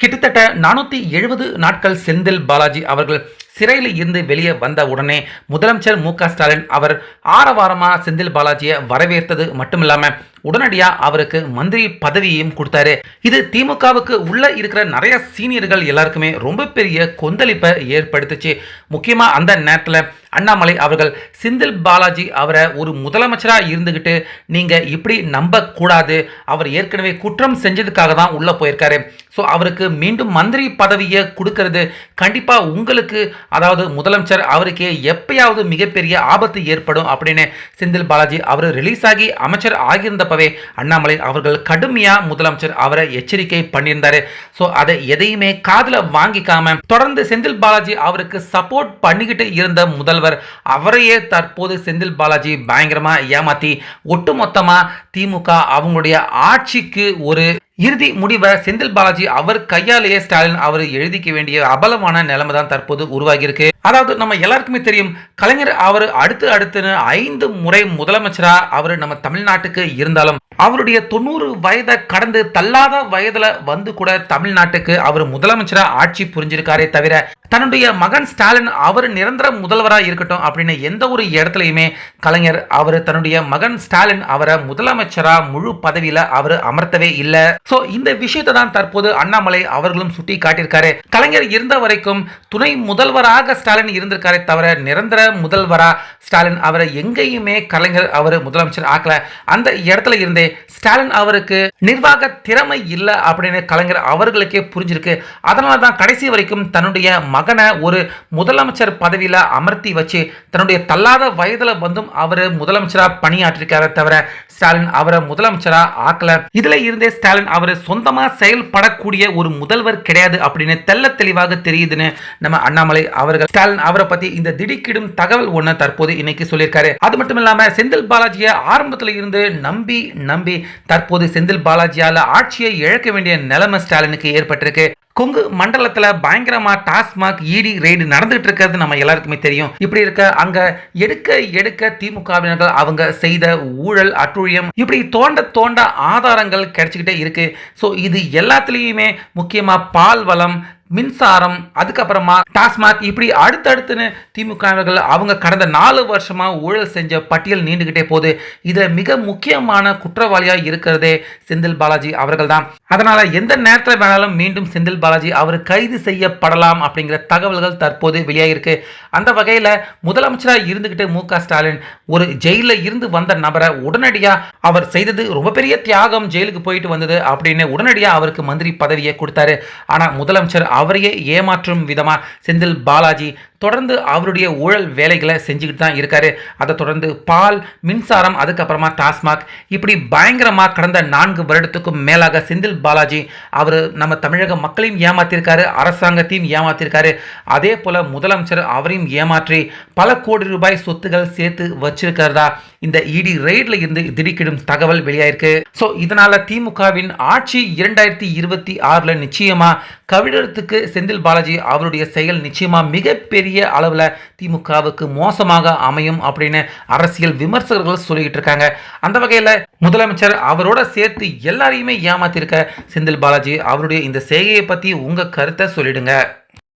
கிட்டத்தட்ட நானூற்றி எழுபது நாட்கள் செந்தில் பாலாஜி அவர்கள் சிறையில் இருந்து வெளியே வந்த உடனே முதலமைச்சர் மு க ஸ்டாலின் அவர் ஆரவாரமாக செந்தில் பாலாஜியை வரவேற்றது மட்டுமில்லாம உடனடியா அவருக்கு மந்திரி பதவியையும் கொடுத்தாரு. இது திமுகவுக்கு உள்ள இருக்கிற நிறைய சீனியர்கள் எல்லாருக்குமே ரொம்ப பெரிய கொந்தளிப்பை ஏற்படுத்துச்சு. முக்கியமா அந்த நேரத்தில் அண்ணாமலை அவர்கள் செந்தில் பாலாஜி அவரை ஒரு முதலமைச்சராக இருந்துக்கிட்டு நீங்கள் இப்படி நம்பக்கூடாது. அவர் ஏற்கனவே குற்றம் செஞ்சதுக்காக தான் உள்ளே போயிருக்காரு. ஸோ அவருக்கு மீண்டும் மந்திரி பதவியை கொடுக்கறது கண்டிப்பாக உங்களுக்கு அதாவது முதலமைச்சர் அவருக்கே எப்பயாவது மிகப்பெரிய ஆபத்து ஏற்படும் அப்படின்னு செந்தில் பாலாஜி அவர் ரிலீஸ் ஆகி அமைச்சர் ஆகியிருந்தப்பவே அண்ணாமலை அவர்கள் கடுமையாக முதலமைச்சர் அவரை எச்சரிக்கை பண்ணியிருந்தாரு. ஸோ அதை எதையுமே காதில் வாங்கிக்காம தொடர்ந்து செந்தில் பாலாஜி அவருக்கு சப்போர்ட் பண்ணிக்கிட்டு இருந்த முதல்வர் அவரையே தற்போது செந்தில் பாலாஜி பயங்கரமா ஏமாத்தி ஒட்டுமொத்தமா திமுக அவங்களுடைய ஆட்சிக்கு ஒரு இறுதி முடிவை செந்தில் பாலாஜி அவர் கையாலேயே ஸ்டாலின் அவர் எழுதிக்க வேண்டிய அபலமான நிலைமை தான் தற்போது உருவாகியிருக்கு. அதாவது நம்ம எல்லாருக்குமே தெரியும் கலைஞர் அவர் அடுத்து அடுத்துன்னு ஐந்து முறை முதலமைச்சரா அவர் நம்ம தமிழ்நாட்டுக்கு இருந்தாலும் அவருடைய தொண்ணூறு வயதை கடந்து தள்ளாத வயதுல வந்து கூட தமிழ்நாட்டுக்கு அவர் முதலமைச்சரா ஆட்சி புரிஞ்சிருக்காரே தவிர தன்னுடைய மகன் ஸ்டாலின் அவர் நிரந்தர முதல்வராக இருக்கட்டும் அப்படின்னு எந்த ஒரு இடத்துலையுமே கலைஞர் அவர் தன்னுடைய மகன் ஸ்டாலின் அவரை முதலமைச்சரா முழு பதவியில அவர் அமர்த்தவே இல்லை. ஸோ இந்த விஷயத்தை தான் தற்போது அண்ணாமலை அவர்களும் சுட்டி காட்டியிருக்காரு கலைஞர் இருந்த வரைக்கும் துணை முதல்வராக ஸ்டாலின் இருந்திருக்காரே தவிர நிரந்தர முதல்வரா ஸ்டாலின் அவரை எங்கேயுமே கலைஞர் அவர் முதலமைச்சர் ஆக்கல. அந்த இடத்துல இருந்தே ஸ்டாலின் அவருக்கு நிர்வாக திறமை இல்லை அப்படின்னு கலைஞர் அவர்களுக்கே புரிஞ்சிருக்கு. அதனால தான் கடைசி வரைக்கும் தன்னுடைய மகனை ஒரு முதலமைச்சர் பதவியில் அமர்த்தி வச்சு தன்னுடைய தள்ளாத வயதில் வந்தும் அவர் முதலமைச்சராக பணியாற்றிருக்காரே தவிர ஸ்டாலின் அவரை முதலமைச்சராக ஆக்கல. இதுல இருந்தே ஸ்டாலின் அவர் சொந்தமாக செயல்படக்கூடிய ஒரு முதல்வர் கிடையாது அப்படின்னு தெல்ல தெளிவாக தெரியுதுன்னு நம்ம அண்ணாமலை அவர்கள் ஸ்டாலின் அவரை பத்தி இந்த திடுக்கிடும் தகவல் ஒன்று தற்போது இன்னைக்கு சொல்லியிருக்காரு. அது மட்டும் இல்லாமல் செந்தில் பாலாஜியை ஆரம்பத்தில் இருந்து நம்பி நம்பி தற்போது செந்தில் பாலாஜியால ஆட்சியை இழக்க வேண்டிய நிலைமை ஸ்டாலினுக்கு ஏற்பட்டிருக்கு. கொங்கு மண்டலத்தில் பயங்கரமாக டாஸ்மாக் இடி ரெய்டு நடந்துகிட்டு இருக்கிறது நம்ம எல்லாருக்குமே தெரியும். இப்படி இருக்க அங்கே எடுக்க எடுக்க திமுகவினர்கள் அவங்க செய்த ஊழல் அட்டுழியம் இப்படி தோண்ட தோண்ட ஆதாரங்கள் கிடைச்சிக்கிட்டே இருக்கு. ஸோ இது எல்லாத்துலேயுமே முக்கியமாக பால் வளம் மின்சாரம் அதுக்கப்புறமா டாஸ்மாக் இப்படி அடுத்தடுத்துன்னு திமுகவர்கள் அவங்க கடந்த நாலு வருஷமாக ஊழல் செஞ்ச பட்டியல் நீண்டுகிட்டே போகுது. இதில் மிக முக்கியமான குற்றவாளியாக இருக்கிறதே செந்தில் பாலாஜி அவர்கள் தான் அதனால் எந்த நேரத்தில் வேணாலும் மீண்டும் செந்தில் பாலாஜி அவர் கைது செய்யப்படலாம் அப்படிங்கிற தகவல்கள் தற்போது வெளியாகிருக்கு அந்த வகையில் முதலமைச்சராக இருந்துக்கிட்டு மு க ஸ்டாலின் ஒரு ஜெயிலில் இருந்து வந்த நபரை உடனடியாக அவர் செய்தது ரொம்ப பெரிய தியாகம் ஜெயிலுக்கு போயிட்டு வந்தது அப்படின்னு உடனடியாக அவருக்கு மந்திரி பதவியை கொடுத்தாரு. ஆனால் முதலமைச்சர் அவரையே ஏமாற்றும் விதமாக செந்தில் பாலாஜி தொடர்ந்து அவருடைய ஊழல் வேலைகளை செஞ்சுக்கிட்டு தான் இருக்காரு. அதை தொடர்ந்து பால் மின்சாரம் அதுக்கப்புறமா டாஸ்மாக் இப்படி பயங்கரமாக கடந்த நான்கு வருடத்துக்கும் மேலாக செந்தில் பாலாஜி அவர் நம்ம தமிழக மக்களையும் ஏமாத்திருக்காரு அரசாங்கத்தையும் ஏமாத்திருக்காரு. அதே போல் முதலமைச்சர் அவரையும் ஏமாற்றி பல கோடி ரூபாய் சொத்துகள் சேர்த்து வச்சிருக்கிறதா இந்த இடி ரெய்டில் இருந்து திடுக்கிடும் தகவல் வெளியாயிருக்கு. ஸோ இதனால் திமுகவின் ஆட்சி இரண்டாயிரத்தி இருபத்தி ஆறில் நிச்சயமாக கவிழத்துக்கு செந்தில் பாலாஜி அவருடைய செயல் நிச்சயமாக மிகப்பெரிய மிகப்பெரிய அளவில் திமுகவுக்கு மோசமாக அமையும் அப்படின்னு அரசியல் விமர்சகர்கள் சொல்லிக்கிட்டு இருக்காங்க. அந்த வகையில் முதலமைச்சர் அவரோட சேர்த்து எல்லாரையுமே ஏமாத்திருக்க செந்தில் பாலாஜி அவருடைய இந்த செய்கையை பற்றி உங்கள் கருத்தை சொல்லிடுங்க.